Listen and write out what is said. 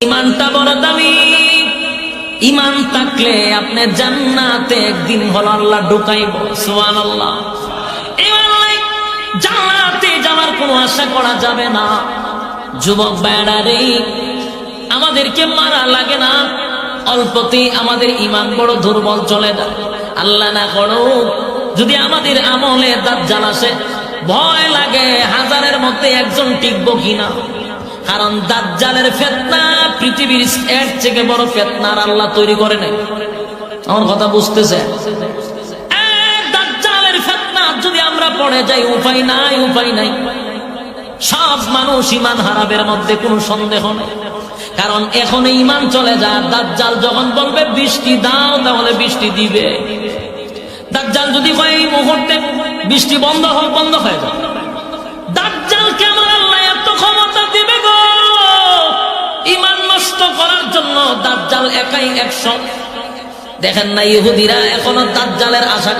ইমানটা বড় দামি। ইমান থাকলে আপনি জান্নাতে একদিন হলো আল্লাহ ঢুকাইব সোয়ান আল্লাহ, জান্নাতে যাওয়ার কোনো আশা করা যাবে না। যুবক বেড়া রে, আমাদেরকে মারা লাগে না। অল্পতেই আমাদের ইমান বড় দুর্বল চলে যায়। আল্লাহ না করো যদি আমাদের আমলে দাজ্জাল আসে, ভয় লাগে হাজারের মধ্যে একজন টিকবো কিনা। কারণ দাঁত জালের ফেতনা পৃথিবীর এর থেকে বড় ফেতনার আল্লাহ তৈরি করে নাই। আমার কথা বুঝতেছে? যদি আমরা পড়ে যাই, উপায় নাই উপায় নাই। সব মানুষ ইমান হারাবের মধ্যে কোনো সন্দেহ নেই। কারণ এখন ইমান চলে যায়, দাজ্জাল যখন বলবে, বৃষ্টি দাও, তাহলে বৃষ্টি দিবে। দাজ্জাল যদি হয় এই মুহূর্তে বৃষ্টি বন্ধ হোক, বন্ধ হয়ে যাবে নষ্ট করার জন্য দাজ্জাল একাই একশো। দেখেন না ইহুদিরা এখনও দাজ্জালের আশা